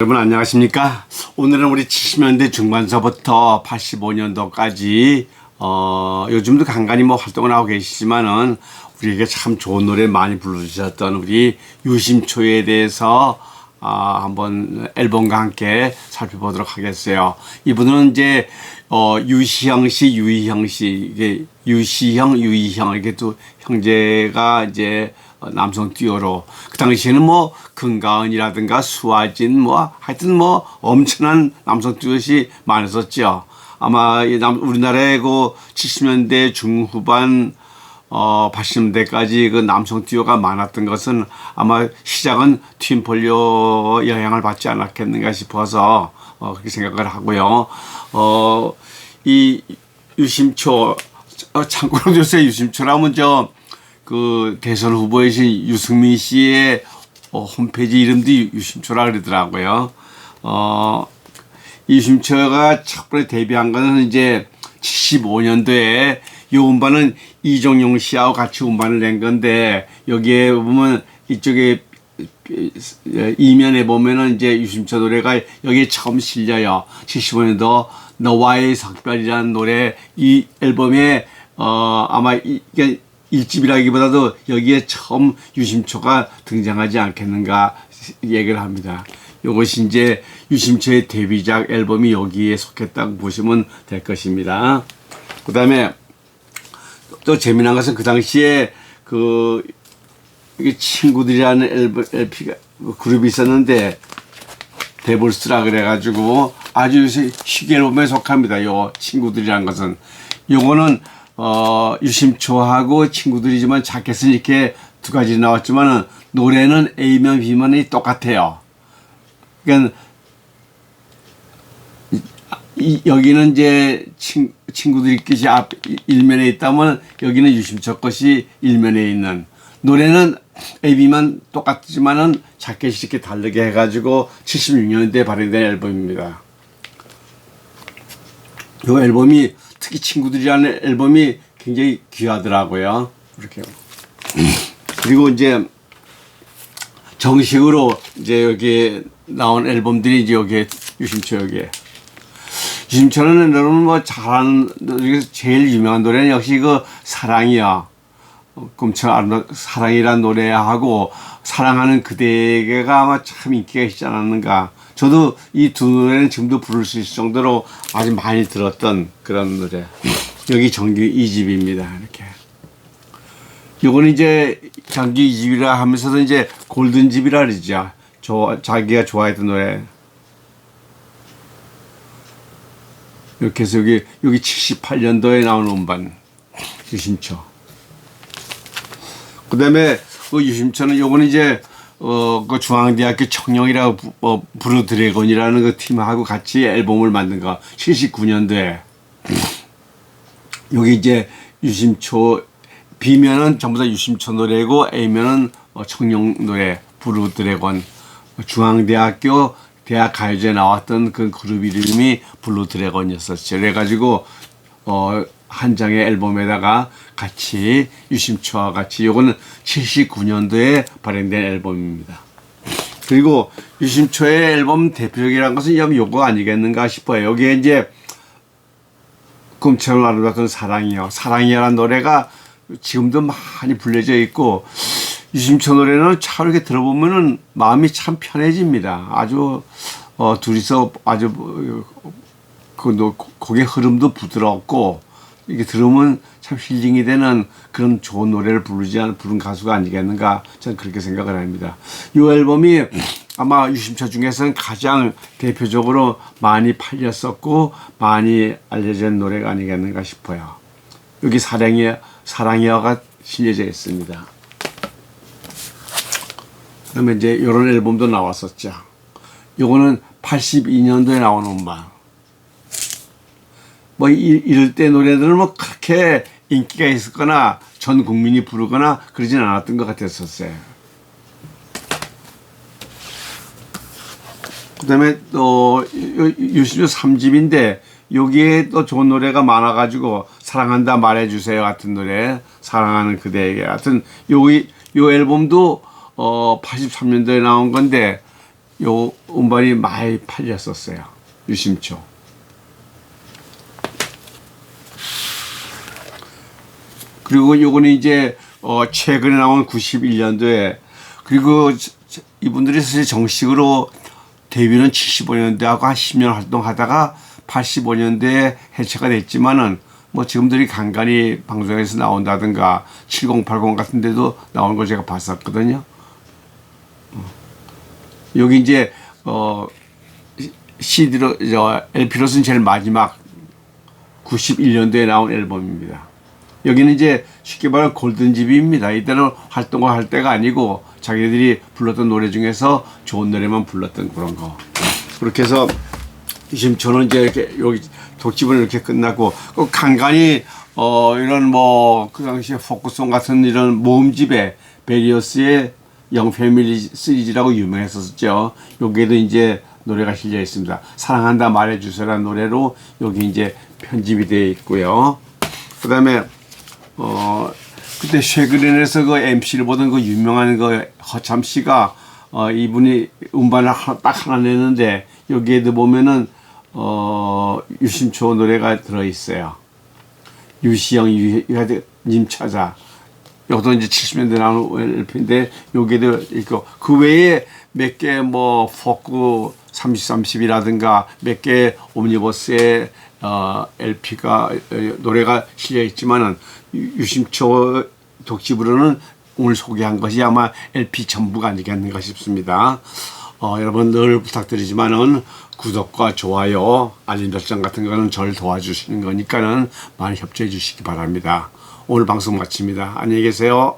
여러분 안녕하십니까? 오늘은 우리 70년대 중반서부터 85년도까지 어, 요즘도 간간히 뭐 활동을 하고 계시지만은 우리에게 참 좋은 노래 많이 불러주셨던 우리 유심초에 대해서 아, 한번 앨범과 함께 살펴보도록 하겠어요. 이분은 이제 어, 유시형 씨, 유희형 씨, 이게 유시형, 유희형 이렇게 또 형제가 이제 어, 남성 듀오로 그 당시에는 뭐 금가은이라든가 수아진 뭐 하여튼 뭐 엄청난 남성 듀오이 많았었죠. 아마 이 남, 우리나라의 그 70년대 중후반 어 80년대까지 그 남성 듀오가 많았던 것은 아마 시작은 틴폴리오 영향을 받지 않았겠는가 싶어서 어 그렇게 생각을 하고요. 어이 유심초 어, 참고로 요새 유심초라면 저 그 대선 후보이신 유승민 씨의 어, 홈페이지 이름도 유- 유심초라 그러더라고요. 어, 유심초가 첫 번에 데뷔한 거는 이제 75년도에 요 음반은 이종용 씨하고 같이 음반을 낸 건데 여기에 보면 이쪽에 이면에 보면은 이제 유심초 노래가 여기에 처음 실려요. 75년도 너와의 석별이라는 노래 이 앨범에 어 아마 이게 일집이라기보다도 여기에 처음 유심초가 등장하지 않겠는가 얘기를 합니다. 이것이 이제 유심초의 데뷔작 앨범이 여기에 속했다고 보시면 될 것입니다. 그 다음에 또 재미난 것은 그 당시에 그 친구들이라는 앨범, LP가 그룹이 있었는데 데볼스라 그래가지고 아주 요새 희귀 앨범에 속합니다. 요 친구들이라는 것은 요거는 어 유심초하고 친구들이지만 자켓은 이렇게 두 가지 나왔지만은 노래는 A면 B면이 똑같아요. 그러니까 이, 여기는 이제 친, 친구들이 것이 앞 일면에 있다면 여기는 유심초 것이 일면에 있는 노래는 AB만 똑같지만은 자켓이 이렇게 다르게 해가지고 76년대에 발행된 앨범입니다. 이 앨범이 특히 친구들이라는 앨범이 굉장히 귀하더라고요. 이렇게 그리고 이제 정식으로 이제 여기 나온 앨범들이 이제 여기 유심초 여기에 유심초는 여러분 뭐 잘하는 여기서 제일 유명한 노래는 역시 그 사랑이야. 꿈처럼 아름다운 사랑이란 노래하고 사랑하는 그대가 아마 참 인기가 있지 않았는가. 저도 이 두 노래는 지금도 부를 수 있을 정도로 아주 많이 들었던 그런 노래. 여기 정규 2집입니다. 이렇게. 요거는 이제 정규 2집이라 하면서도 이제 골든집이라 그러죠. 저, 자기가 좋아했던 노래. 이렇게 해서 여기, 여기 78년도에 나온 음반. 유심초. 그 다음에 그 유심초는 요거는 이제 어, 그 중앙대학교 청룡이라고 부, 어, 브루 드래곤이라는 그 팀하고 같이 앨범을 만든 거 79년도에 여기 이제 유심초 B면은 전부 다 유심초 노래고 A면은 어, 청룡 노래 브루 드래곤 중앙대학교 대학 가요제 나왔던 그 그룹 이름이 블루 드래곤이었었죠. 그래가지고 어, 한 장의 앨범에다가 같이 유심초와 같이 요거는 79년도에 발행된 앨범입니다. 그리고 유심초의 앨범 대표적이라는 것은 이 요거 아니겠는가 싶어요. 여기에 이제 꿈처럼 아름다운 사랑이요. 사랑이라는 노래가 지금도 많이 불려져 있고 유심초 노래는 참 이렇게 들어보면은 마음이 참 편해집니다. 아주 어 둘이서 아주 그 노- 곡의 흐름도 부드럽고 이게 들으면 참 힐링이 되는 그런 좋은 노래를 부르지 않은 부른 가수가 아니겠는가 저는 그렇게 생각을 합니다. 이 앨범이 아마 유심초 중에서는 가장 대표적으로 많이 팔렸었고 많이 알려진 노래가 아니겠는가 싶어요. 여기 사랑이 사랑이야가 실려져 있습니다. 그다음에 이제 이런 앨범도 나왔었죠. 요거는 82년도에 나온 음반. 뭐 이, 이럴 때 노래들은 뭐 그렇게 인기가 있었거나 전 국민이 부르거나 그러진 않았던 것 같았었어요. 그 다음에 또 유시조 3집인데 여기에 또 좋은 노래가 많아가지고 사랑한다 말해주세요 같은 노래 사랑하는 그대에게 같은 여기 요 앨범도 어 83년도에 나온 건데 요 음반이 많이 팔렸었어요. 유심초. 그리고 요거는 이제 어 최근에 나온 91년도에 그리고 이분들이 사실 정식으로 데뷔는 75년대하고 한 10년 활동하다가 85년대에 해체가 됐지만은 뭐 지금들이 간간히 방송에서 나온다든가 7080 같은 데도 나오는 걸 제가 봤었거든요. 어. 여기 이제 어 CD로 저 LP로서는 제일 마지막 91년도에 나온 앨범입니다. 여기는 이제 쉽게 말하면 골든집입니다. 이때는 활동을 할 때가 아니고 자기들이 불렀던 노래 중에서 좋은 노래만 불렀던 그런 거. 그렇게 해서 지금 저는 이제 이렇게 여기 독집은 이렇게 끝나고 그 간간히 어 이런 뭐 그 당시에 포크송 같은 이런 모음집에 베리어스의 영 패밀리 시리즈라고 유명했었죠. 여기에도 이제 노래가 실려 있습니다. 사랑한다 말해주세요라는 노래로 여기 이제 편집이 되어 있고요. 그 다음에 어 그때 쉐그린에서 그 MC를 보던 그 유명한 그 허참 씨가 어 이분이 음반을 하- 딱 하나 내는데 여기에도 보면은 어 유심초 노래가 들어 있어요. 유시영 유님 찾아. 여기도 이제 70년대 나오는 LP인데 여기도 있고 그 외에 몇 개 뭐 포크 30, 30이라든가 몇개 옴니버스의 어, LP가 노래가 실려 있지만은 유- 유심초 독집으로는 오늘 소개한 것이 아마 LP 전부가 아니겠는가 싶습니다. 어, 여러분 늘 부탁드리지만은 구독과 좋아요, 알림 설정 같은 거는 절 도와주시는 거니까는 많이 협조해 주시기 바랍니다. 오늘 방송 마칩니다. 안녕히 계세요.